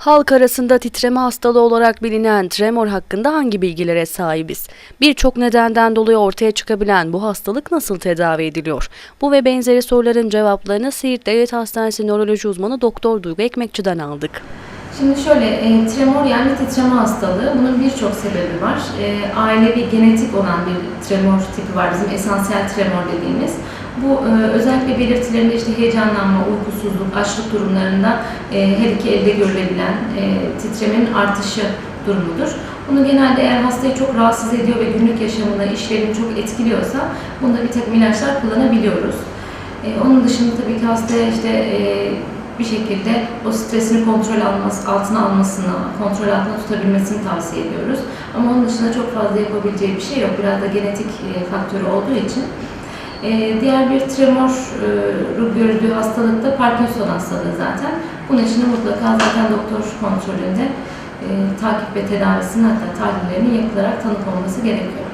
Halk arasında titreme hastalığı olarak bilinen tremor hakkında hangi bilgilere sahibiz? Birçok nedenden dolayı ortaya çıkabilen bu hastalık nasıl tedavi ediliyor? Bu ve benzeri soruların cevaplarını Siirt Devlet Hastanesi nöroloji uzmanı Doktor Duygu Ekmekçi'den aldık. Şimdi şöyle, e, tremor yani titreme hastalığı, bunun birçok sebebi var. E, ailevi genetik olan bir tremor tipi var, bizim esansiyel tremor dediğimiz. Bu e, özellikle belirtilerinde işte heyecanlanma, uykusuzluk, açlık durumlarında e, her iki elde görülebilen e, titremenin artışı durumudur. Bunu genelde eğer hastayı çok rahatsız ediyor ve günlük yaşamını, işlerini çok etkiliyorsa bunda bir takım ilaçlar kullanabiliyoruz. E, onun dışında tabii ki hastaya işte e, bir şekilde o stresini kontrol alması, altına almasını, kontrol altında tutabilmesini tavsiye ediyoruz. Ama onun dışında çok fazla yapabileceği bir şey yok. Biraz da genetik e, faktörü olduğu için. E, diğer bir tremor e, görüldüğü hastalık da Parkinson hastalığı zaten. Bunun için mutlaka zaten doktor kontrolünde e, takip ve tedavisinin hatta tahlillerinin yapılarak tanı konması gerekiyor.